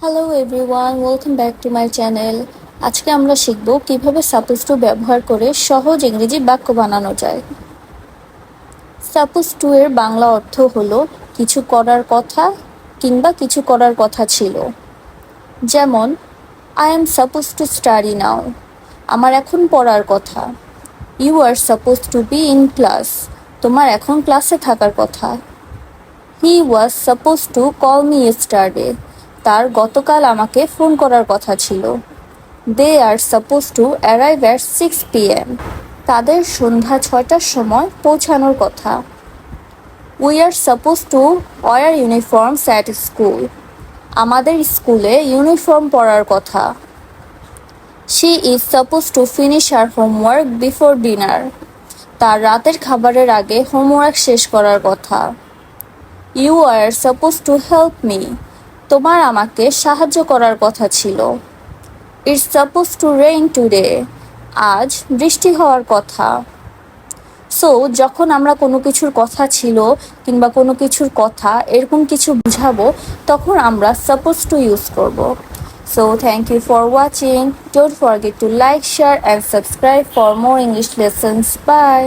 Hello everyone welcome back to my channel আজকে আমরা শিখব কীভাবে সাপোজ টু ব্যবহার করে সহজ ইংরেজি বাক্য বানানো যায়। সাপোজ টু এর বাংলা অর্থ হলো কিছু করার কথা কিংবা কিছু করার কথা ছিল। যেমন I am suppose to study now আমার এখন পড়ার কথা। You are suppose to be in class তোমার এখন ক্লাসে থাকার কথা। He was suppose to call me yesterday তার গতকাল আমাকে ফোন করার কথা ছিল। They are suppose to arrive at six P M তাদের সন্ধ্যা ছয়টার সময় পৌঁছানোর কথা। We are suppose to wear uniforms at school আমাদের স্কুলে ইউনিফর্ম পরার কথা। She is suppose to finish her homework before dinner তার রাতের খাবারের আগে হোমওয়ার্ক শেষ করার কথা। You are suppose to help me তোমার আমাকে সাহায্য করার কথা ছিল। It's suppose to rain today আজ বৃষ্টি হওয়ার কথা। সো যখন আমরা কোনো কিছুর কথা ছিল কিংবা কোনো কিছুর কথা, এরকম কিছু বুঝাবো, তখন আমরা সাপোজ টু ইউজ করব। So thank you for watching don't forget to like share and subscribe for more English lessons bye